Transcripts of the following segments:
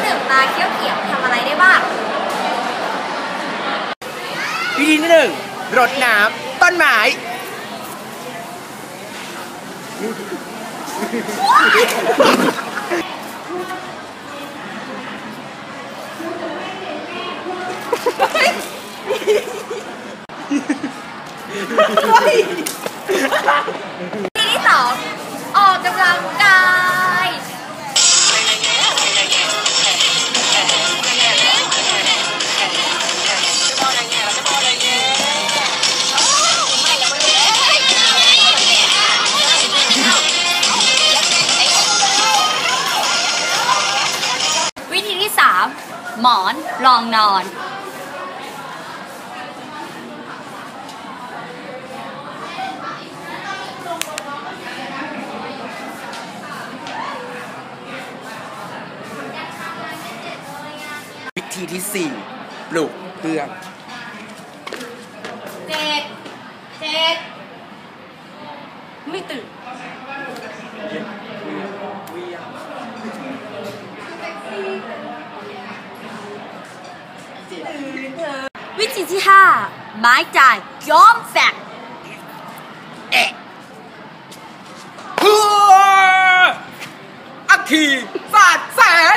ำดื่มตาเขียวเขียวๆทำอะไรได้บ้าง วิธีที่หนึ่งรดน้ำต้นไม้ หมอนรองนอน วิธีที่สี่ปลูกเพื่องเจ็ดเจ็ดไม่ตื่นวิ ธีที่ห้าไม้จ่ายย้อมแฟกเอะเพื่ออัคคีสาดแสง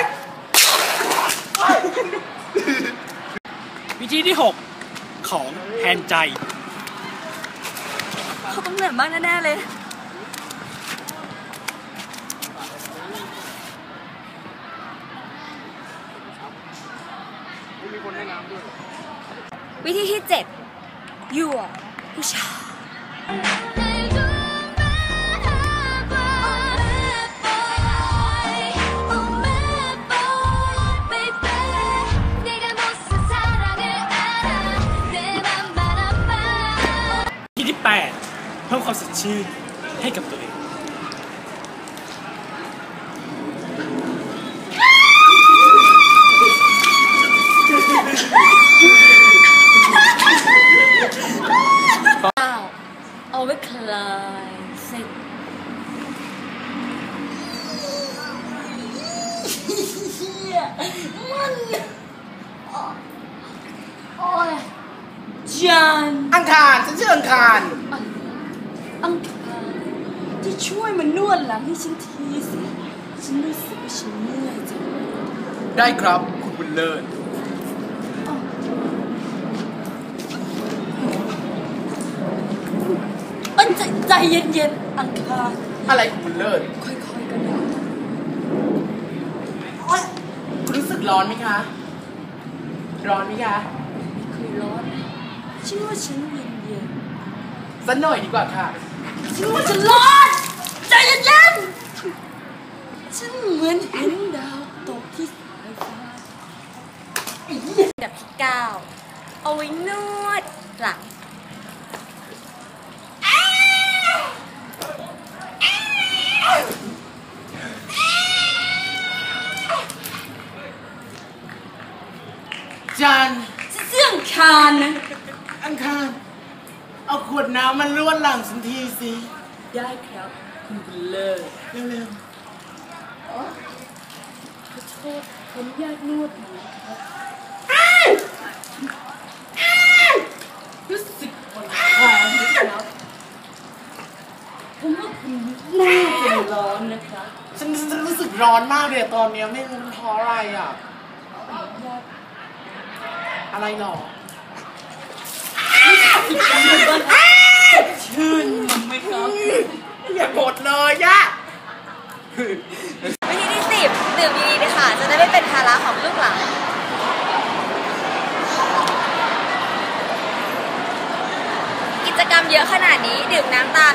วิธีที่ 6 ของแทนใจ เขาต้องเหนื่อยมากแน่ ๆ เลย วิธีที่เจ็ดยั่วผู้ชายวิธีที่8เพิ่มความสดชื่นให้กับตัวเอง มันโอ้ยจันอังคารฉันชื่ออังคาร อังคารที่ช่วยมานวดหลังให้ฉันทีสิฉันรู้สึกว่าฉันเมื่อยจังได้ครับ คุณบุญเลิศเอันใจใจเย็นๆอังคารอะไรคุณบุญเลิศค่อยๆกันนะ คุณ รู้สึกร้อนไหมคะ ร้อนไหมคะไม่เคยร้อนฉันว่าฉันเย็นสักหน่อยดีกว่าค่ะๆฉันว่าฉันร้อนใจเย็นๆฉันเหมือนเห็นดาวตกที่สายฟ้าแบบที่เก้าเอาไว้นวดหลัง จัน ฉันเสื่ องคานนะ อังคาร เอาขวดน้ำมันลวดหลังสันทีสิได้ครับ คุณบุญเลิศเร็วขอโทษผมอยากนวดหน่อยครับๆรู้สึกขอนะครับ ผมว่าคุณน่าจะร้อนนะครับ ฉันฉันรู้สึกร้อนมากเลยอะตอนเนี้ยไม่รู้มันเพราะอะไรอะอะไรหรอชื่นไหมครับอย่าหมดเลยย่ะวิธีที่สิบดื่มดีๆนะคะจะได้ไม่เป็นภาระของลูกหลานกิจกรรมเยอะขนาดนี้ ดื่มน้ำตา